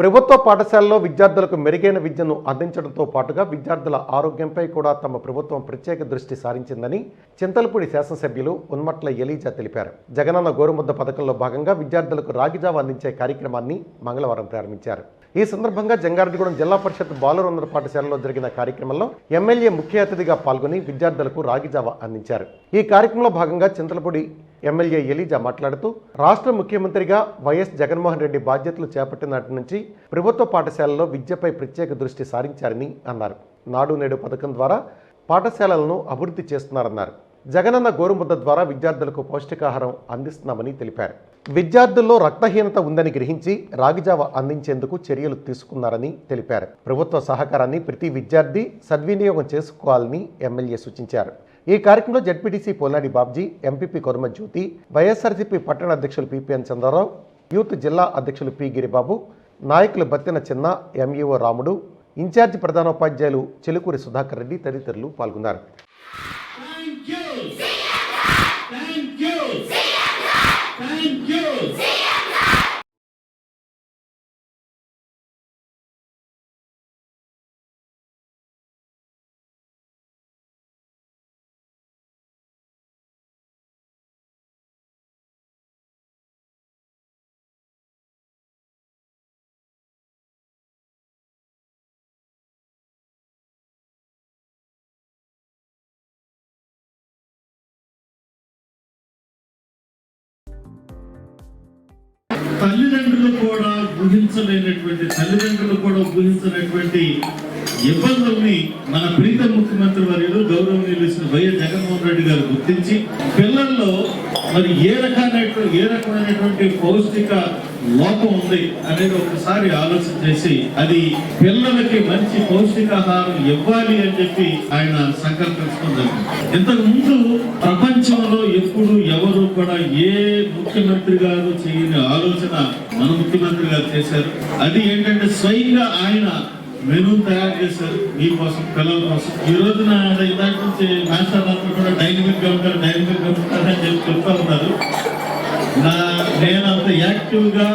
ప్రభుత్వ పాఠశాలలో విద్యార్థులకు మెరుగైన విద్యను అందించడంతో పాటుగా విద్యార్థుల ఆరోగ్యంపై కూడా తమ ప్రభుత్వం ప్రత్యేక దృష్టి సారించిందని చింతలపూడి శాసనసభ్యులు ఉన్మట్ల ఎలీజా తెలిపారు. జగనన్న గోరుముద్ద పథకంలో భాగంగా విద్యార్థులకు రాగిజావ అందించే కార్యక్రమాన్ని మంగళవారం ప్రారంభించారు. ఈ సందర్భంగా జంగారెడ్డిగూడెం జిల్లా పరిషత్ బాలురంధ్ర పాఠశాలలో జరిగిన కార్యక్రమంలో ఎమ్మెల్యే ముఖ్య అతిథిగా పాల్గొని విద్యార్థులకు రాగిజావ అందించారు. ఈ కార్యక్రమంలో భాగంగా చింతలపూడి ఎమ్మెల్యే ఎలీజా మాట్లాడుతూ రాష్ట్ర ముఖ్యమంత్రిగా వైఎస్ జగన్మోహన్ రెడ్డి బాధ్యతలు చేపట్టినటి నుంచి ప్రభుత్వ పాఠశాలలో విద్యపై ప్రత్యేక దృష్టి సారించారని అన్నారు. నాడు నేడు పథకం ద్వారా పాఠశాలలను అభివృద్ధి చేస్తున్నారన్నారు. జగనన్న గోరుముద్ద ద్వారా విద్యార్థులకు పౌష్టికాహారం అందిస్తున్నామని తెలిపారు. విద్యార్థుల్లో రక్తహీనత ఉందని గ్రహించి రాగిజావ అందించేందుకు చర్యలు తీసుకున్నారని తెలిపారు. ప్రభుత్వ సహకారాన్ని ప్రతి విద్యార్థి సద్వినియోగం చేసుకోవాలని ఎమ్మెల్యే సూచించారు. ఈ కార్యక్రమంలో ZPTC Poladi Babji MPP Korama Jyothi YSRCP పట్టణ అధ్యక్షులు పిపిఎన్ చంద్రరావు యూత్ జిల్లా అధ్యక్షులు పి గిరిబాబు నాయకులు బత్తిన చిన్న ఎంఈఓ రాముడు ఇన్ఛార్జి ప్రధానోపాధ్యాయులు చెలుకూరి సుధాకర్ రెడ్డి తదితరులు పాల్గొన్నారు. తల్లిదండ్రులు కూడా ఊహించలేనటువంటి తల్లిదండ్రులు కూడా ఊహించలేనటువంటి ఇబ్బందుల్ని మన ప్రీత ముఖ్యమంత్రి వర్యులు గౌరవనీయులు శ్రీ వైఎస్ జగన్మోహన్ రెడ్డి గారు గుర్తించి పిల్లల్లో మరి ఏ రకమైన ఏ రకమైనటువంటి పౌష్టిక లోపం ఉంది అనేది ఒకసారి ఆలోచన చేసి అది పిల్లలకి మంచి పౌష్టికాహారం ఇవ్వాలి అని చెప్పి ఆయన సంకల్పించుకున్నారు ఇంతకు ముందు ప్రపంచంలో ఎప్పుడు ఎవరు కూడా ఏ ముఖ్యమంత్రి గారు చేయని ఆలోచన మన ముఖ్యమంత్రి గారు చేశారు. అది ఏంటంటే స్వయంగా ఆయన మెనూ తయారు చేశారు. మీకోసం పిల్లల కోసం. ఈ రోజున ఇందాక నుంచి మాస్టర్ అందరూ కూడా డైనమిక్గా ఉంటారు డైనమిక్గా ఉంటారు అని చెప్పి చెప్తా ఉన్నారు నా నేను అంత యాక్టివ్గా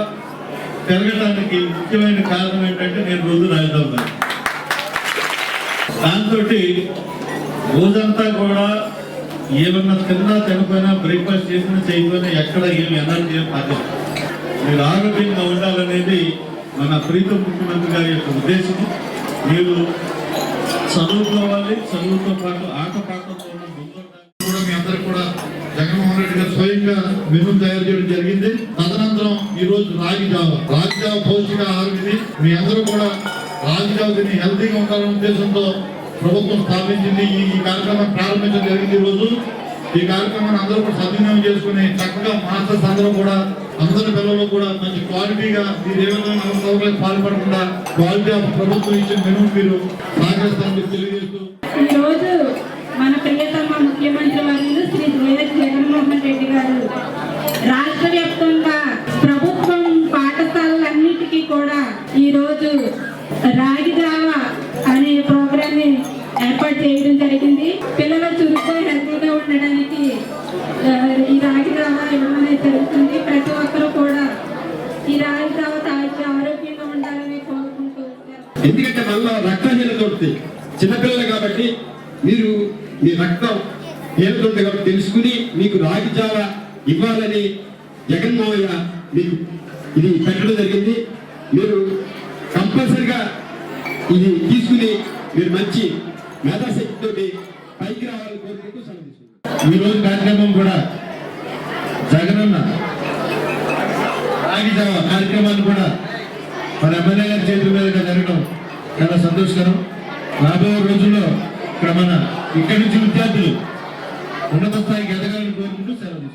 పెరగడానికి ముఖ్యమైన కారణం ఏంటంటే నేను రోజు రాయితా ఉన్నాను దాంతో రోజంతా కూడా ఏమన్నా తిన్నా తినపోయినా బ్రేక్ఫాస్ట్ చేసినా చేయకపోయినా ఎక్కడ ఏమి ఎనర్జీ ఏం మీరు ఆరోగ్యంగా ఉండాలనేది మన ప్రీతం ముఖ్యమంత్రి గారి యొక్క ఉద్దేశం మీరు చదువుకోవాలి చదువుతో పాటు ఆట పాటలతో కూడా మీ అందరూ కూడా జగన్మోహన్ రెడ్డి గారు స్వయంగా మెనూ తయారు చేయడం జరిగింది. తదనంతరం ఈ రోజు రాగి జావ రాగి జావ పౌష్టికాహారం ఇది. మీ అందరూ కూడా రాగి జావ తిని హెల్తీగా ఉండాలనే ఉద్దేశంతో ప్రభుత్వం స్థాపించింది. ఈ ఈ కార్యక్రమం ప్రారంభించడం జరిగింది ఈ రోజు ఈ కార్యక్రమాన్ని అందరూ కూడా సద్వినియోగం చేసుకుని చక్కగా మాస్టర్స్ అందరూ కూడా అందరి పిల్లలు కూడా మంచి క్వాలిటీగా మీరు ఏ విధమైన అవసరాలకు పాల్పడకుండా క్వాలిటీ ఆఫ్ ప్రభుత్వం ఇచ్చిన మెను మీరు సహకరిస్తారని తెలియజేస్తూ ఈ రోజు మన ప్రియతమ ముఖ్యమంత్రి వర్యులు శ్రీ వైఎస్ జగన్మోహన్ రెడ్డి గారు రాష్ట్ర వ్యాప్తంగా ప్రభుత్వం పాఠశాలలన్నిటికీ కూడా ఈ రోజు రాగి జావ అనే ప్రోగ్రామ్ని ఏర్పాటు చేయడం జరిగింది పిల్లలు చురుగ్గా హెల్తీగా ఉండడానికి ఆ, ఈ రాగి జావ ఇవ్వడం అనేది జరుగుతుంది ప్రతి ఒక్కరూ కూడా ఈ రాగి జావ తాగి ఆరోగ్యంగా ఉండాలని కోరుకుంటూ ఎందుకంటే మనలో రక్తహీనత ఉంది చిన్నపిల్లలు కాబట్టి మీరు మీ రక్తం హీనత ఉంది కాబట్టి తెలుసుకుని మీకు రాగి జావ ఇవ్వాలని జగన్మోహయ్య మీకు ఇది పెట్టడం జరిగింది. మీరు కంపల్సరిగా ఇది తీసుకుని మీరు మంచి మేధాశక్తితో పైకి రావాలని కోరుకుంటూ సెలవు రోజు కార్యక్రమం కూడా జగనన్న రాగి జావ కార్యక్రమాన్ని కూడా మన ఎమ్మెల్యే గారి చేతుల మీదుగా జరగడం చాలా సంతోషకరం. రాబోయే రోజుల్లో ఇక్కడ మన ఇక్కడి నుంచి విద్యార్థులు ఉన్నత స్థాయికి ఎదగాలని కోరుకుంటూ సెలవు